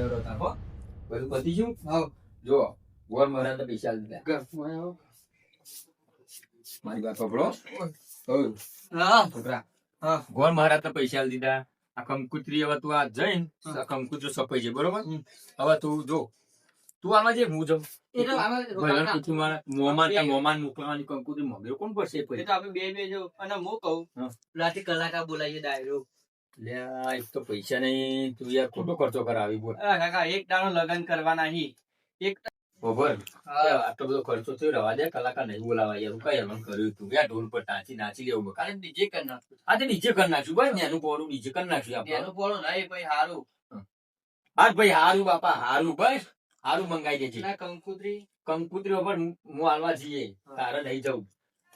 રહ્યો તાર હો. બધું પતી ગયું? હાવ. જો ગોળ મહારાજ પૈસા દીધા મારી વાત સાંભળો. હા. છોકરા હા. ગોળ મહારાજ પૈસા દીધા આ કંકુતરી હવે તું આ જઈને. આ કંકુતરી સપાઈ છે બરોબર? હવે તું જો. તું આમાં જે હું તો તું મારા મોમાન મોકલવાની કંકુતરી મોકલ્યો કોણ પડશે એ તો આપણે બે બે જો. અને હું કહું. રાતે કલાકાર બોલાવીએ ડાયરો. લ્યા, એક તો પૈસા નહીં તું યાર ખોટો ખર્ચો કરાવી બોલ. કાકા એક દાડો લગન કરવાના હી. ખબર હા. આટલો બધો ખર્ચો થયો રવા દે કલાકાર નહીં બોલાવા યાર કઈ એમ કર્યું તું યાર ઢોલ પર નાચી નાચી લેવું ડીજે કરી નાખું. આજે નીચે કરી ભાઈ નેનું આપણે પોળો નહીં ભાઈ હારું. હા. ભાઈ હારું બાપા હારું ભાઈ હારું મંગાઈ દેજે. ના કંકુત્રી. કંકુતરી ઉપર હું હાલવા જઈએ. તારે નહીં જવું.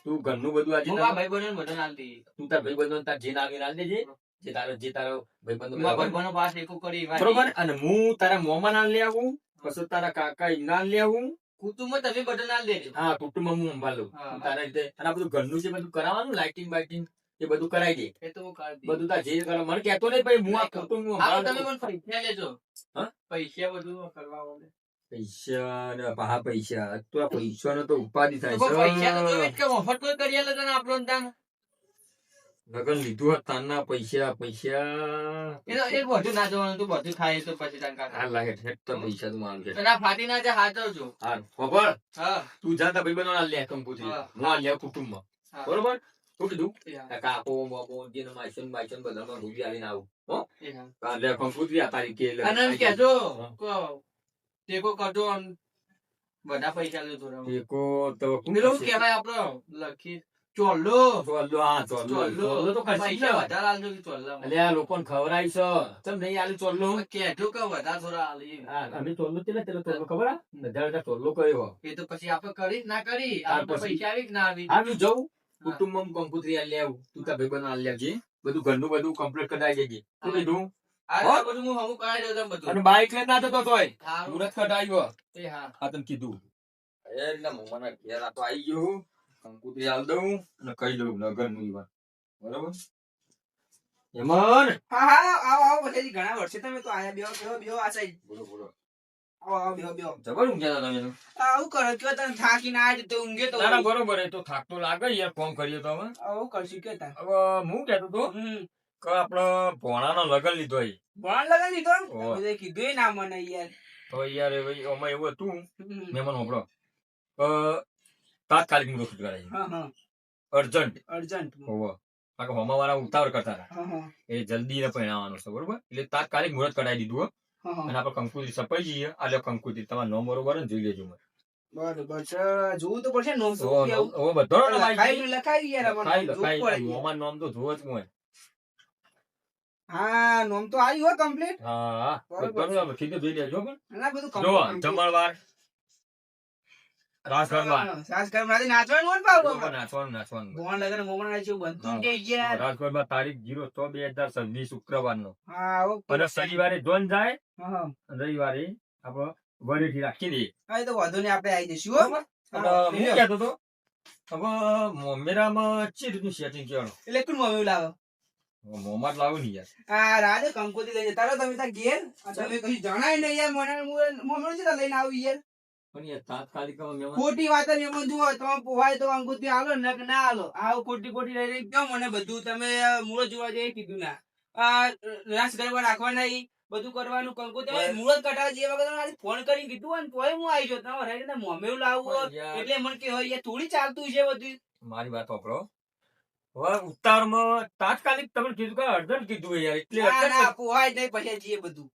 તું ઘરનું બધું આજે ભાઈ બધા નાલતી તું તાર ભાઈ બંધો તાર જે નાગી નાલ દેજે. જે તારો જે તારો ભાઈ બંધો પાસ એકું કરી બરોબર? અને હું તારા મોમાં નાલ લઈ આવું પછી તારા કાકા નાલ લઈ આવું. કુટુંબ તમે બધા નાલ દેજો હા કુટુંબમાં હું સંભાળું. તારા રીતે અને આ બધું ઘરનું જે બધું કરાવવાનું લાઇટિંગ બાઇટિંગ એ બધું કરાઈ દે. એ તો. બધું તાર જે કરો મને કેતો નહીં ભાઈ હું આ કુટુંબ હું તમે મને પૈસા લેજો. હા? પૈસા બધું કરવા. પૈસા ને પૈસા. તો આ પૈસાનો તો ઉપાધિ થાય તો પૈસા તો છે મફત કોઈ કરી આલે તને આપણો ને તાન. લગન લીધું હતા તારના પૈસા પૈસા એ તો એ બધું ના જોવાનું તું બધું ખાય તો પછી તાન કાકા. હાલ લાગે છે તો પૈસા તું મારું છે ના ફાટી ના જાય છું હા ખબર? હા. તું જાતા ભાઈ ભાઈ લે કંપુથી. હા. હું આ લે કુટુંબમાં. હા. બરોબર? શું કીધું? હા, કાકો બાપો જે માયસન બાયસન બધામાં હું આવીને આવું હો? હા. આ લે કંપુથી આ તારીખે લે. અને કહેજો કો- ટેકો કરજો બધા પૈસા લે થોડા ટેકો તો કરશે? લખી ચોલ્લો. ચોલ્લો, હા, ચોલ્લો. ચોલ્લો. તો ને. પૈસા વધારે આલજો કે ચોલ્લામાં. અલ્યા, લોકોને ખવરાય છે. તમ નહીં આલી ચોલ્લો? કહેજો કે વધારે થોડા આલી હા, અમે ચોલ્લો તેલે તેલે ચોલ્લો ખબર આ? હજાર હજાર ચોલ્લો કર્યો એ તો પછી આપણે કરી ના કરી. આપણે પૈસા આવી કે ના આવી. આવી હું જઉં હા. કુટુંબમાં કંકુતરી આલી આવું. તું તા ભાઈબંધો આલી આવજે બધું ઘરનું બધું કમ્પ્લીટ કરાઈ દેજે શું હા. કીધું? આ બધું હું હમું કાઈ દઉં બધું. અને બાઈક લઈને ના જતો તોય. મુરત કઢાવ્યો એ હા. આ તને કીધું. એટલે મને ઘેર આ તો આવી ગયો કંકુતરી આલ દઉં અને કહી દઉં લગન વાત. બરોબર? હેમન હા હા આવો આવો પછી ઘણા વર્ષે તમે તો આયા બેહો બેહો બેહો આ સાઈડ બોલો બોલો. આવો આવો બેહો બેહો. જબર ઊંઘ્યા હતા તમે તો. આવું કરો કયો તને થાકીને આજ તો ઊંઘે તો ના ના બરોબર એ તો થાક તો લાગે યાર ફોન કર્યો તો હવે. આવું કરશું કે તાર હવે હું કહેતો તો કે આપણો ભોણાનો લગન લીધો એ ભણ લગન લીધો. કીધું ના મને યાર. તો યાર એ ભાઈ એવું હતું. મેમન હોપડો તાત્કાલિક હા હા. અર્જન્ટ અર્જન્ટ હોવો કારણ હોમા વાળા ઉતાવળ કરતા હતા. એ જલ્દી ને પરિણામવાનું છે બરોબર? એટલે તાત્કાલિક મુહૂર્ત કઢાવી દીધું અને આપણે કંકુતી સપાઈ જઈએ. આલે કંકુતી તમારે નોમ બરોબર ને જોઈ લેજો મને. બરોબર છે. જોવું તો પડશે નોમ ઓ, બધો લખાઈ યાર નોમ તો જોવો જ મોંએ. હા નોમ તો આવ્યું હો કમ્પ્લીટ હા હા. બધું આપણે જોઈ લેજો પણ. ના બધું જમણવાર. નાચવાનું હોય. નાચવાનું નાચવાનું. લગન મોમણ નાચ્યું બનતું. યાર તારીખ હા અને શનિવારે જોન જાય હા રવિવારે આપણો વડેથી રાખી દઈએ હા તો વાંધો નહીં આપણે આવી જઈશું હો. કહેતો હવે મોમેરામાં ચી રીતનું સેટિંગ કરવાનું એટલે કોણ મમ્મી લાવો. મોમાં જ લાવું ને યાર. આ રાધે કંકોત્રી લઈ જતા તમે ત્યાં ઘેર. તમે કશું જણાય નહીં યાર મને મમ્મી છે લઈને આવું યાર. ખોટી વાત એમાં જુઓ તમે પોહાય તો કંકોત્રી આલો ને ના આલો આવું ખોટી ખોટી લઈ લઈ કેમ મને બધું. તમે મૂળ જોવા જઈએ કીધું ના. રાસ ગરબા રાખવા નહીં બધું કરવાનું. મૂળ કટાવા જે વખત ફોન કરીને કીધું હોય ને તોય હું આવી જાઉં. તમે રાઈને મમ્મી લાવું એટલે મને કે હોય થોડી ચાલતું છે બધું. મારી વાત વાપરો હવે ઉતારમાં તાત્કાલિક તમે કીધું કે અર્જન્ટ કીધું યાર એટલે પોહાય નહીં પછી જઈએ બધું.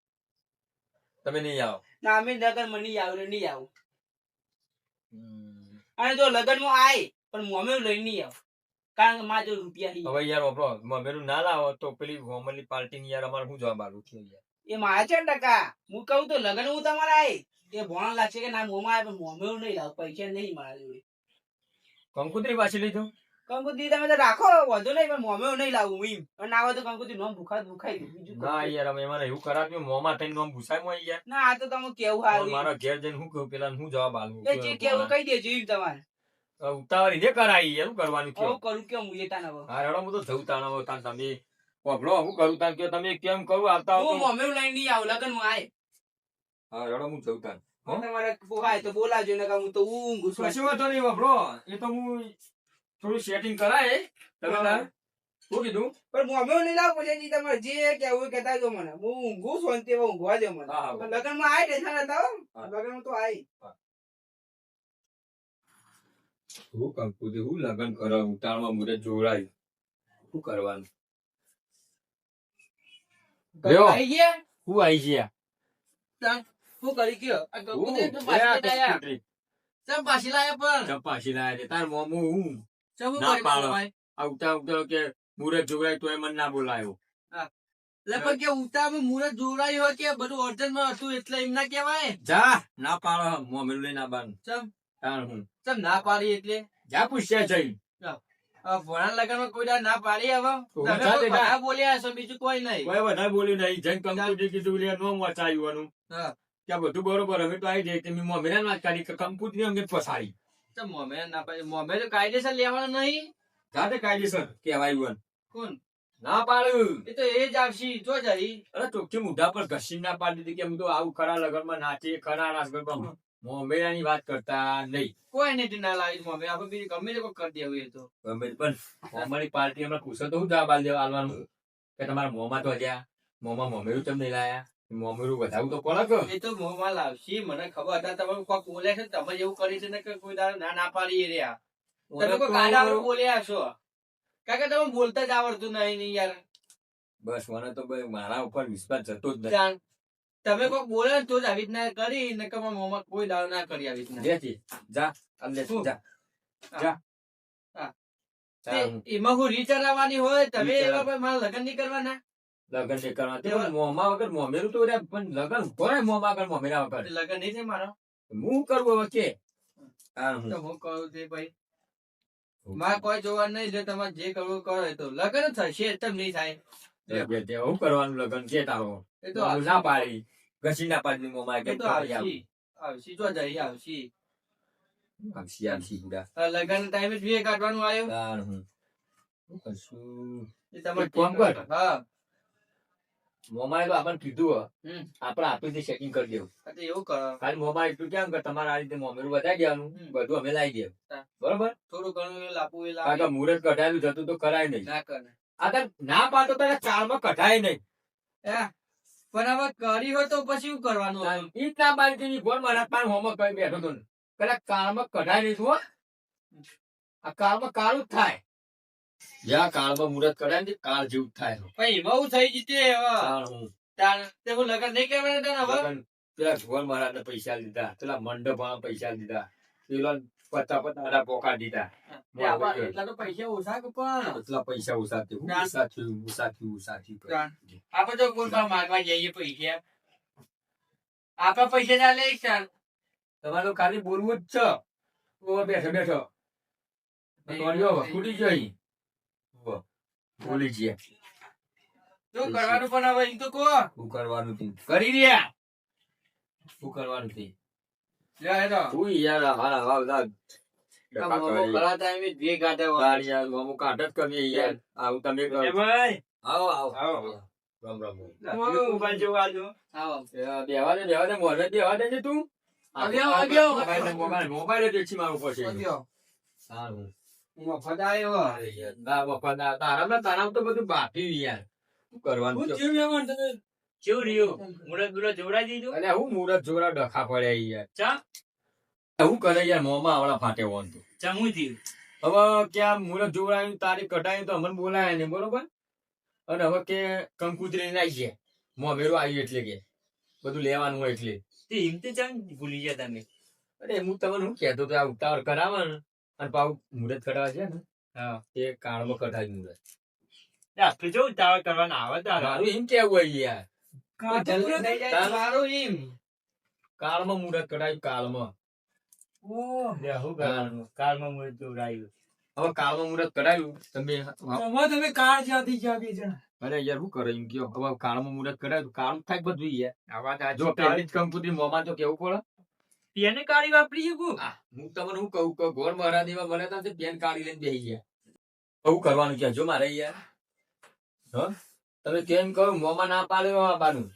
તમે નહીં આવો. ના અમે નગર મને નહીં આવું નહીં આવું. અને જો લગનમાં આય પણ મોમે લઈ નહીં આવ. કારણ કે મારે જો રૂપિયા હવે યાર વાપરો મમેરું ના લાવો તો પેલી હોમલી પાર્ટી યાર અમારે શું જવાબ આલું થયું યાર. એ મારા છે ને ટકા. હું કહું તો લગન હું તમારે આય. એ ભણ લાગશે કે ના મોમાં આવે પણ મોમેરું નહીં લાવ. પૈસા નહીં મારા જોડે. કંકુતરી પાછી લીધું કંકુત્રી તમે તો રાખો વધુ નહીં પણ મોમે નહીં લાવું એમ. પણ ના હોય તો કંકુત્રી નોમ ભૂખા ભૂખાઈ બીજું ના યાર અમે એમાં એવું કરાવ્યું મોમાં થઈને નોમ ભૂસાય મોય યાર. ના આ તો તમે કેવું હારું મારા ઘેર જઈને હું કહું પેલા હું જવાબ આલું એ જે કેવું કહી દેજો એમ તમારે. ઉતાવળી ને કરાઈ યાર શું કરવાનું કયો? કરું કેમ હું એતા નવો હા રડો હું તો જઉં તાણ હવે તાણ તમે વાપરો હું કરું તાણ કે તમે કેમ કરું આવતા હું મોમે લઈને નહીં આવું લગન હું આય. હા રડો હું જઉં હો? તમારે પોહાય તો બોલાજો ને હું તો ઊંઘું છું શું વાંધો નહીં વાપરો. એ તો હું થોડું સેટિંગ કરાય તમે તાર શું કીધું? પણ મોમે નહીં લાવ પછી તમારે જે કેવું હોય કહેતા જો મને. હું ઊંઘું શાંતિ ઊંઘવા દે મને. હા, માં આય ટેન્શન હતા હો. તો આય. હું. કંકુદી હું લગન કરો? ઉતાળમાં મુરે જોડાય. શું કરવાનું? લ્યો. આઈ ગયા. હું આઈ ગયા? શું કરી ગયો? આ હું? તો લે પાછી લાયા. ચમ પાછી લાયા પણ? ચંપાશી લાયા છે. તાર મોમું હું? ના પાડો. આવતા આવતા કે મુરત જોડાય તોય મને ના બોલાયો. પણ કે ઉતામાં મુરત જોડાયું હોય કે બધું અર્જન્ટમાં હતું એટલે એમ ના કહેવાય? જા ના પાડો. મોમેલું લઈને આવવાનું ચમ. હું. ચમ ના પાડી એટલે? જા પૂછ્યા જઈ ભણા લગનમાં કોઈ ના પાડી હવે? તમે બોલ્યા બીજું નહીં. કોઈ વધારે બોલ્યું નહીં. જઈને કંકુજી કીધું લે નો મચાયું. કે બધું બરોબર હવે તો આવી જાય તે મેં મોમેલા ના કાઢી કે કંકુજી અંગે ચમ મોમે ના પાડી મોમે તો કાયદેસર લેવાનું નહીં. જાતે કાયદેસર કેવાય કોણ? ના પાડ્યું. એ તો એ જ આવશે જો જઈ અરે ચોખ્ખી મુઢા પર ઘસી ના પાડી દીધી કે તો આવું ખરા લગનમાં નાચે ખરા રાસ ગરબા મોમેરાની વાત કરતા નહીં. કોઈ ને ના લાવી મોમે. આપણે બીજું ગમે તે કોઈ કરી દેવું એ તો. ગમે પણ અમારી પાર્ટી હમણાં પૂછો તો હું જવાબ આલવાનું? કે તમારા મોંમાં તો હજ્યા? મોંમાં મોમેરું ચમ નહીં લાયા? મોમેરું વધાવું તો પડે કે? એ તો મોમાં લાવશી મને ખબર હતા. તમે કોક બોલે છે તમે એવું કરી છે ને કે કોઈ દાડો ના ના પાડી રહ્યા. તમે કોઈ પર બોલ્યા છો કારણ કે તમે બોલતા જ આવડતું નહીં નહીં યાર. બસ મને તો મારા ઉપર વિશ્વાસ જતો જ નથી તમે કોક બોલે ને તો જ આવી રીતના કરી ને કે મોમાં કોઈ દાડો ના કરી આવી રીતના. જેથી જા અલ્લે? જા. જા. હું. એમાં હું રીચરાવાની હોય તમે એવા મારા લગ્ન નહીં કરવાના? લગન નહીં કરવા તે મોંમાં વગર મોમેરું તો રે પણ લગન કોને મોંમાં વગર મોમેરા વગર? લગન નહીં છે મારો. હું કરવું હવે કે? હું. તો હું કહું છે ભાઈ. માં કોઈ જોવા નહીં જો તમારે જે કરવું કરો તો. લગન થશે તમ નહીં થાય. હું કરવાનું લગન કે તારો? એ તો હાલ ના પાડી. ઘસી ના પાડી મોમા કે તો આવશી. આવશી. જો જઈ આવશી. આવશી આવશી પૂરા લગ્ન ટાઈમે જોઈએ કાઢવાનું આવ્યો. તાર હું. શું એ તમારે એક કર. હા. મોંમાં તો આપણને કીધું હો. આપણે આપી સેટિંગ કરી દેવું. એવું કરો. ખાલી મોબાઈલ એટલું કેમ કે તમારે આ રીતે મોમેરું વધારી દેવાનું બધું અમે લાવી દેવું. બરોબર? થોડું ઘણું લાપવું એ મુહૂર્ત કઢાયેલું જતું તો કરાય નહીં. ના કરે. આ ના પાડતો તારે ચાળમાં કઢાય નહીં? પણ હવે કરી હોય તો પછી શું કરવાનું? ઈ ના પાડી તેની ગોળ મારા પાસે હોમવર્ક કરી બેઠો તો કદાચ કાળમાં કઢાય નહીં તું આ કાળમાં કાળું જ થાય. જ્યાં કાળમાં મુરત કરે ને કાળ જેવું થાય ભાઈ એમાં હું થઈ જીતે હું. લગ્ન નહીં કહેવાય તને લગન પેલા ભગવાન મહારાજને પૈસા લીધા પેલા મંડપ પૈસા લીધા પેલા પતા પતા પોકા દીધા. એટલા તો પૈસા ઓછા પણ? એટલા પૈસા ઓછા થયું. ઓછા થયું ઓછા થયું ઓછા થયું આપણે તો કોઈ પણ જઈએ પૈસા. આપણા પૈસા ના લે ચાલ તમારે ખાલી બોલવું જ છે. બેઠો બેઠો. ખૂટી જઈ. બોલી જઈએ શું કરવાનું પણ હવે એમ તો કહો. શું કરવાનું તું? કરી રહ્યા. શું કરવાનું તું? લે તો. તું યાર હારા. રામ રામ મોબાઈલ છે મારું પછી. સારું. અરે યાર, ના ના તારામાં તારામાં તો બધું બાકી યાર. શું કરવાનું છે? કેવું રહ્યું? મુરત બુરત જોવડાવી દીધું? અલ્યા હું મુરત જોડા ડખા પડ્યા યાર. ચા? હું કરે યાર મોંમાં આવડા ફાટે હોન તું. ચમું થયું. હવે ક્યાં મુરત જોડાયું તારીખ કટાવી તો અમને બોલાય નહીં બરોબર? અને હવે કે કંકુતરી ના આવી ગયા મોમેરું આવ્યું એટલે કે. બધું લેવાનું હોય એટલે. તે એમ તો ભૂલી ગયા તમે. અરે હું તમને હું કહેતો તો આ ઉતાવળ કરાવે ને અને પાવ મુહૂર્ત કઢાવે છે ને હા. એ કાળમાં કઢાવી મુહૂર્ત આટલું જો ઉતાવળ કરવાના આવે તારા. મારું એમ કેવું હોય યાર? મારું એમ. કાળમાં મુહૂર્ત કઢાવ્યું કાળમાં. લે, હું કરવાનું? કારમાં મુરત જોવડાવ્યું. હવે કાળમાં મુહૂર્ત કઢાવ્યું તમે તમે કાળ જ્યાંથી જ્યાં બે જણા અરે યાર શું કરે એમ કયો? હવે કાળમાં મુહૂર્ત કઢાવ્યું કાળ થાય બધું યાર. આવા તો જો પહેલી જ મોમાં તો કેવું પડે? તેને કાઢી વાપરી શકું? હું તમને શું કહું? કે ગોળ મહારાજમાં મને તો પેન કાઢી લઈને બેસી ગયા. બહુ કરવાનું છે જો મારે યાર. હ? તમે કેમ કહો મોમાં ના પાડ્યો બાબાનું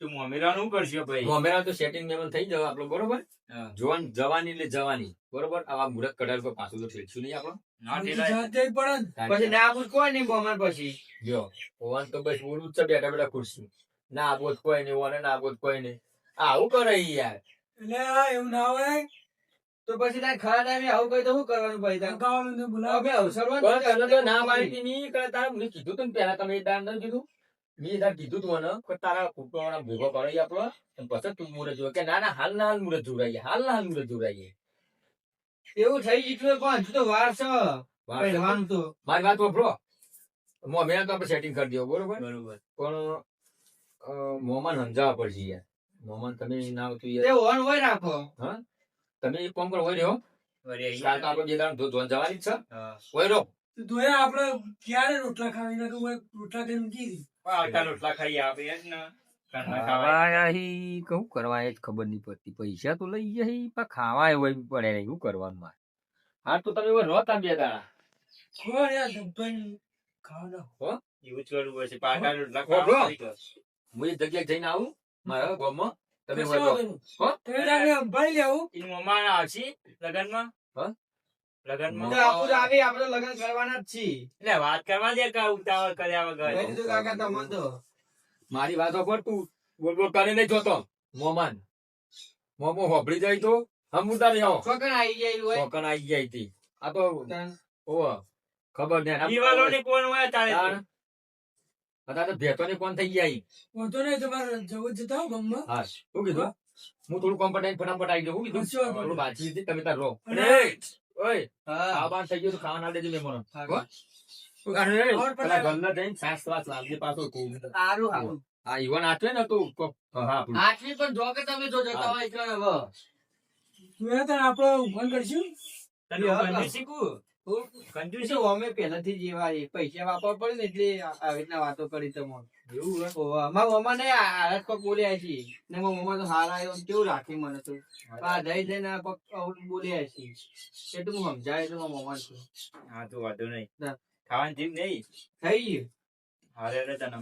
તું મોમેરાનું કરશે ભાઈ? મોમેરા તો સેટિંગ મેમન થઈ જાવ આપણો બરોબર? હા. જોવાન જવાની એટલે જવાની બરોબર? આવા મુરત કઢાર પર પાછું તો ઠેલશું નહીં આપણો. ના પછી ના કોઈ નહીં બોમર પછી. જો ઓવાન તો બસ બોલું જ છે બેઠા બેઠા ખુરશી. ના બોધ કોઈ નહીં ઓને ના બોધ કોઈ નહીં. આવું કરે ઈ હોય. તો પછી તારે ખરા ટાઈમે આવું કહી તો શું કરવાનું ભાઈ તારે? બોલાવે. અવસરવાનું તને તો ના. પાડી નહીં કરે તારે મેં કીધું તું ને પહેલા તમે એ દાન કીધું. મેં તારે કીધું તું મને કે તારા કુટુંબવાળા ભેગો કરી આપણો પછી તું મુરત જોવે. કે ના ના હાલ ના હાલ મુરત જોડાઈએ હાલ ના હાલ મુરત જોડાઈએ એવું થઈ ગયું પણ હજુ તો વાર છે. પહેરવાનું તો. મારી વાત વાપરો. મોમેન તો આપણે સેટિંગ કરી દો બરોબર? બરોબર. પણ મોમાન સમજાવવા પડશે યાર. મોમાન તમે ના આવતું યાર. તે ઓન હોય રાખો તમે એક કામ કરો હોય રહ્યો. કાલ તો આપણે બે ધો- ધોન જવાની છે. હા. હોય રહો ધોયા આપણે ક્યારે રોટલા ખાવી? નાખે હોય રોટલા કરીને કીધી આવતા રોટલા ખાઈ આપે જ ને. ઘરના કરવા એ જ ખબર નહીં પડતી. પૈસા તો લઈ જાય પણ ખાવા હોય પડે નહીં. શું કરવાનું મારે? હા તો તમે રહો તા બે દાડા. એવું જ કરવું પડશે હો. હું એક જગ્યાએ જઈને આવું. મારા ગામમાં? તમે સંભાળી લેવું. ઈ મોમાં આવશે લગનમાં. હા? લગનમાં. તો આપણું આવી આપણે લગન કરવાના જ છીએ. એટલે વાત કરવા દે કે ઉતાવળ કર્યા વગર. કાકા તમને તો મારી વાતો પર તું બોલ બોલ કરી નહીં જોતો. મોમાન. મોમો હોભળી જાય તો હમ ઉતાર આવો છોકરા આવી જાય હોય? કોકણ આવી જાય તી આ તો ઓ ઓહો ખબર નહીં. દિવાલોની કોણ હોય તારે તો? બધા તો કોણ થઈ ગયા વાંધો નહીં તમારે જવું જતા હો ગામમાં. હા શું કીધું હું? થોડું કોમ્પટાઈન ફટાફટ આવી જાઉં કીધું થોડું બાતચીત હતી, તમે તાર રહો. ઓય આ બાર થઈ ગયું તો ખાવા ના દેજો ઘરના જઈને સાસ વાસ લાવજે પાછો. સારું સારું. આ ઈવન આટલે ને તું. હા, આટલી પણ જો કે તમે જો જતા હોય એટલે હવે. મેં તારે આપણે ફોન કરશું. તને? કંજૂસ અમે પહેલાથી જ એવા પૈસા વાપરવા પડે ને એટલે આવી રીતના વાતો કરી તમે એવું હે? મમ્મા ને હાલત કોક બોલ્યા છે. ને મારા મમ્મા તો હારા આવ્યો કેવું રાખી મને તો. આ જઈ જઈને આ બોલ્યા છે. એટલું હું સમજાય તો મારા મમ્મા છું હા તો વાંધો નહીં. ખાવાની નહીં? થઈ ગયું. હારે રે તને.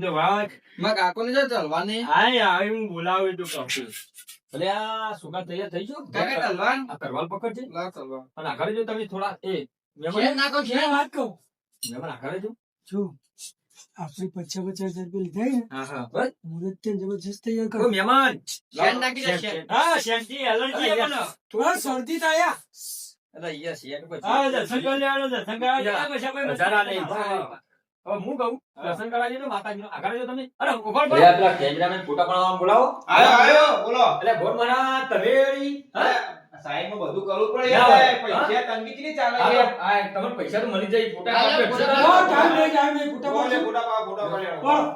તો વાત મારા કાકોને જો ચાલવાની. હા આવી હું બોલાવું તું કહું છું અલે આ સુગંધ તૈયાર થઈ ગયો? કાકા ચાલવાન આ પકડજે. અને આઘાડે જો તમે થોડા એ શેર નાખો મેં વાત કહું. મહેમાન આઘાડે જો. છું આપણે પચાસ પચાસ હજાર રૂપિયા લીધા ને. હા હા. બસ. મુહૂર્ત જબરજસ્ત તૈયાર કરો. મહેમાન શેર નાખી દે શેર, શેર. શેર. હા શાંતિ એલર્જી અરે, મને થોડા શરદી થાય યાર પછી. હા લેવાનું કોઈ નહીં. હા. હવે હું કહું દર્શન કરવા જજો માતાજીનો આઘાડે જો તમે અરે ઊભા રહો. પેલા કેમેરામેન ફોટા પાડવા બોલાવો આયો આયો બોલો એટલે ભોર મારા તમે હા? સાહેબમાં બધું કરવું પડે ના. પૈસા તંગી ચાલે આ આ તમને પૈસા તો મળી જાય ફોટા ટાઈમ ફોટા ફોટા પાડ, ફોટા પાડ.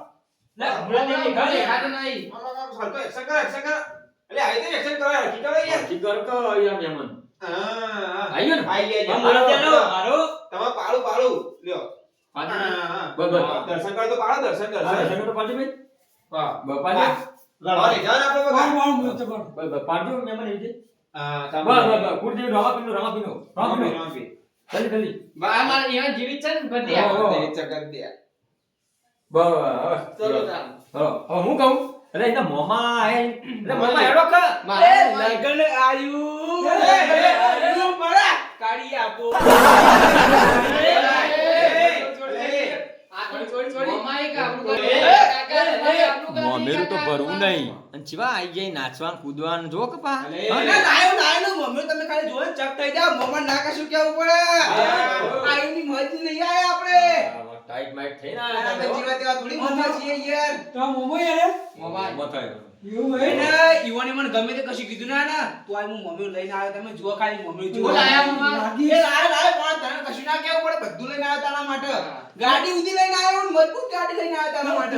હમણાં નહીં, ઘરે. નહીં કરો, એટલે યાર. કરો કે. હા. આઈ ગયો ને? આઈ ગયા, આમ તમારો પાડું, પાડું. લ્યો. હા, દર્શન કરો તો પાડો, દર્શન, દર્શન. તો પાડજો ભાઈ. આપણે એવી બસ, બસ, પીનો, રમા પીનો. રમા. જલ્દી, જલ્દી. બા મારા જીવિત છે ને બધી. દે, બસ. ચલો હવે કહું એટલે એના મોંમાં આય એટલે મોંમાં હેડો કે મારા લગન આયુ એ, એ, એ, આયુ પડા કાઢી આપો મોમેરું તો ભરવું નહીં. અને ચીવા આઈ જાય નાચવાનું કૂદવાનું. જો કપા નાયો નાયો મમ્મી તમે ખાલી જોઈને ચક થઈ જાવ મોમાં ના કશું કેવું પડે. આયુની મજ નહીં આયા આપણે. ટાઈટ માઈટ થઈ ના જીવા તેવા થોડી મજા છીએ યાર. તો મોમો યાર. મોમા થાય. એવું હે. એને ઈવોને મને ગમે તે કશું કીધું. ના ના તો આ હું મમ્મી લઈને આવ્યો તમે જુઓ ખાલી મમ્મી જુઓ. લાયા લાગી. એ લાયો લાયો પણ તને કશું ના કેવું પડે બધું લઈને આવ્યો તારા માટે. ગાડી ઉધી લઈને આવ્યો ને મજબૂત ગાડી લઈને આવ્યો તારા માટે.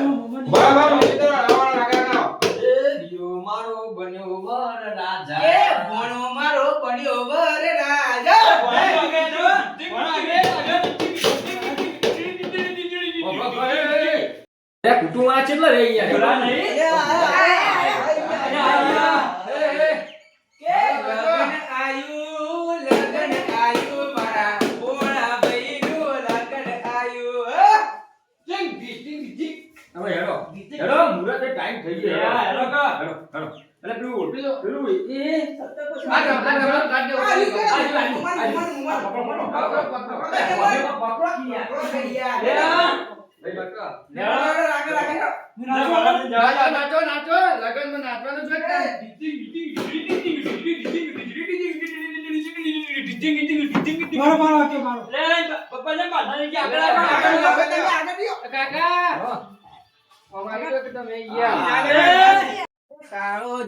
બરાબર મમ્મી તો રાવણ ના. એ મારો બન્યો વર રાજા. એ ભણો મારો પડ્યો વર રાજા. કુટુંબ આ ચેટલા રહી ગયા નહીં?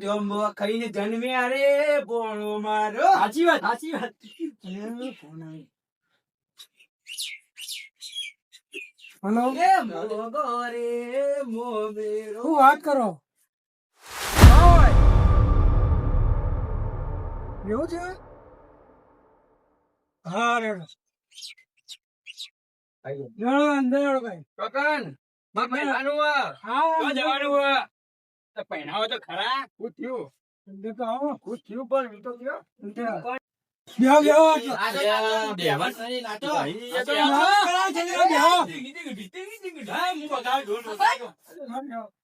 જોંબો ખાઈને જન્મ્યા રે બોણો મારો. સાચી વાત સાચી વાત. હલો એ મોગો શું વાત કરો એવું છે હા રેડો રેડો અંદર ભાઈ કકન, માં પહેરવાનું હા જવાનું? તો પહેરાવો તો ખરા. ખુશ થયું? અંદર તો આવો થયું પણ? તો કયો. બેહો બેહો બેહો, બેહો. બેહો. બેહો.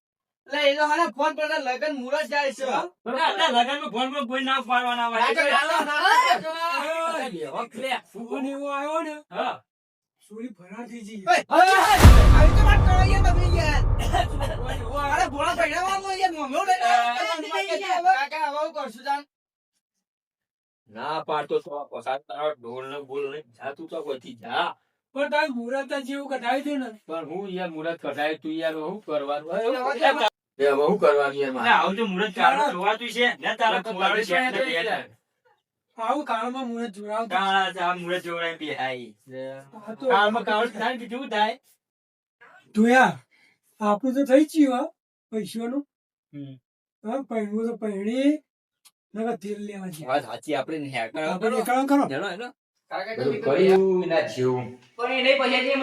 એટલે એ ફોન પર લગન મુરત જાય છે લગનમાં ફોન પર કોઈ ના પાડવાના નાચો, હોય નાચો, નાચો. અરે બેહો, લે. ફોન એવો આવ્યો ને. હા. સોરી ફરાર થઈ જઈ ઓય, આવી તો વાત કરો યાર. તમે યાર અરે ભોળા પહેરાવાનું યાર મોમેરો લઈને કાકા હવે. કરશું તાન ના પાડતો તો પસાર તારો ઢોલ ને બોલ ને જા તું તો જા. પણ તારે મુરત જેવું કઢાવી દઉં ને? પણ હું યાર મુરત કઢાય તું યાર હું કરવાનું? હું- કરવાનું? યાર? આવું તો મુરત કાઢવા જોવાતું છે. ને તારા તારે છે. આવું કાળમાં મુરત જોડાવતા કાળા આ મુરત જોડાય બેહાઈ. કાળમાં કાળ થાય કે બીજું શું થાય? જોયા આપણું તો થઈ જ ગયું હા પૈસાનું. હમ. હા પૈણું તો પૈણી નકર તેલ લેવા છે વાત સાચી આપણે ને હેકર આપણે નીકળવાનું કરો કર્યું ના જેવું. પણ એને પછી જે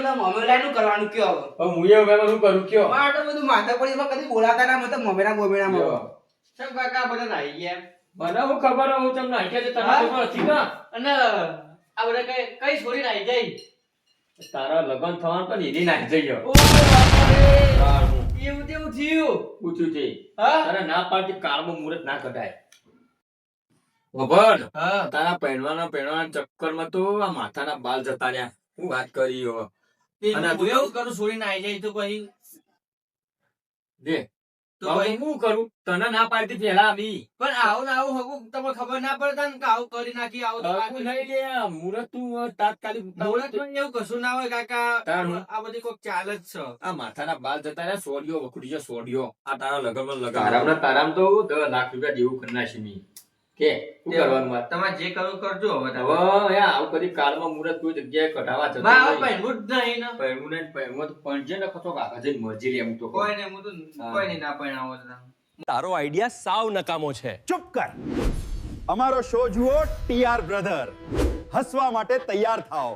લાઈનું કરવાનું કયો હવે? હવે હું એ હવે શું કરું કયો? અમારે તો બધું માથા પડી કદી બોલાતા ના મતલબ મોમેરા મોમેરા કયો? કેમ કાકા બધા નાઈ ગયા મને હું ખબર હું તમને છે? તને હા? ખબર હતી ને. અને આ બધા કઈ કઈ છોડી નાઈ જાય તારા લગ્ન થવાનું પણ એની નાખી જઈએ. ઓ બાપરે. તારું એવું તેવું થયું? પૂછ્યું છે. હા? તારે ના પાડતી કાળમાં મુહૂર્ત ના કઢાય. ખબર હા. તારા પહેરવાના પહેરવાના ચક્કરમાં તો આ માથાના બાલ જતા રહ્યા. હું વાત કરી અને હું એવું કરું છોડીને આવી જાય તો પછી. દે તો હું કરું? તને ના પાડતી પેલા આવી પણ આવું આવું હગું તમને ખબર ના પડતા ને કે આવું કરી નાખી આવું તો નહીં લે મુહૂર્ત તું તાત્કાલિક એવું કશું ના હોય કાકા. આ બધી કોઈક ચાલ જ છે. આ માથાના બાલ જતા રહ્યા સોડિયો વખુડી જાય સોડિયો. આ તારા લગનમાં માં તારામ તારામ તો દસ લાખ રૂપિયા દેવું કરી નાખી કે શું કરવાનું મારે? તમારે જે કરવું કરજો હવે તમે. હવે યાર આવું કદી કાળમાં મુહૂર્ત કોઈ જગ્યાએ કઢાવા જતો બા, આવું જ નહીં ને. પહેરવું ને પહેરવું તો પણ ને કશો કાકા જઈને મરજી લે એમ તો કોઈ નહીં, હું તો કોઈ નહીં ના પહેરાવો તારો આઈડિયા સાવ નકામો છે. ચૂપ કર. અમારો શો જુઓ ટીઆર બ્રધર હસવા માટે તૈયાર થાઓ.